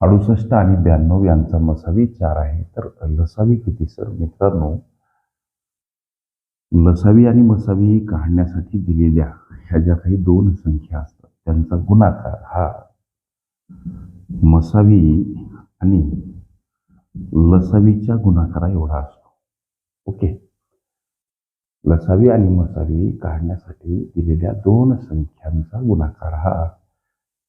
अडुसष्ट आणि ब्याण्णव यांचा मसावी चार आहे. तर लसावी किती सर? मित्रांनो लसावी आणि मसावी काढण्यासाठी दिलेल्या ह्या ज्या काही दोन संख्या असतात त्यांचा गुणाकार हा मसावी आणि लसावीच्या गुणाकारा एवढा असतो. ओके? लसावी आणि मसावी काढण्यासाठी दिलेल्या दोन संख्यांचा गुणाकार हा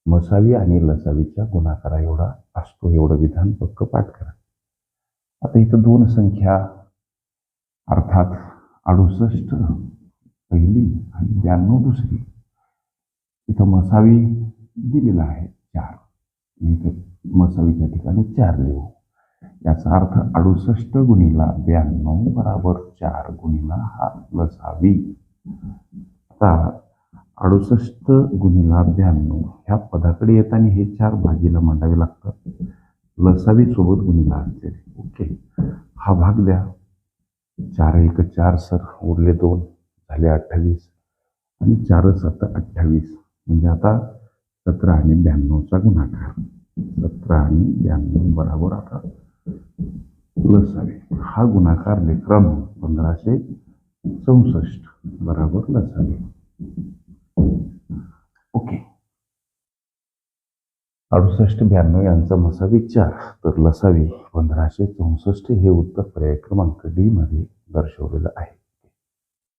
मसावी आणि लसावीच्या गुणाकारा एवढा असतो एवढं विधान पक्क पाठ करा. आता इथं दोन संख्या अर्थात अडुसष्ट पहिली आणि ब्याण्णव दुसरी. इथं मसावी दिलेला आहे चार. इथं मसावीच्या ठिकाणी चार लिहू याचा अर्थ अडुसष्ट गुणीला ब्याण्णव बराबर चार गुणीला हा लसावी. आता अडुसष्ट गुणिला ब्याण्णव. ह्या पदाकडे येताना हे चार भागीला मांडावे लागतात. लसावी सोबत गुणिला असते ओके. हा भाग द्या. चार एक चार सर उरले दोन झाले अठ्ठावीस. आणि चार सात अठ्ठावीस. म्हणजे आता सतरा आणि ब्याण्णवचा गुणाकार. सतरा आणि ब्याण्णव बराबर आता लसावे. हा गुणाकार विक्रम पंधराशे चौसष्ट बराबर लसावे. अडुसष्ट ब्याण्णव यांचा मसावी तर लसावी पंधराशे चौसष्ट हे उत्तर पर्याय क्रमांक डी मध्ये दर्शवलेलं आहे.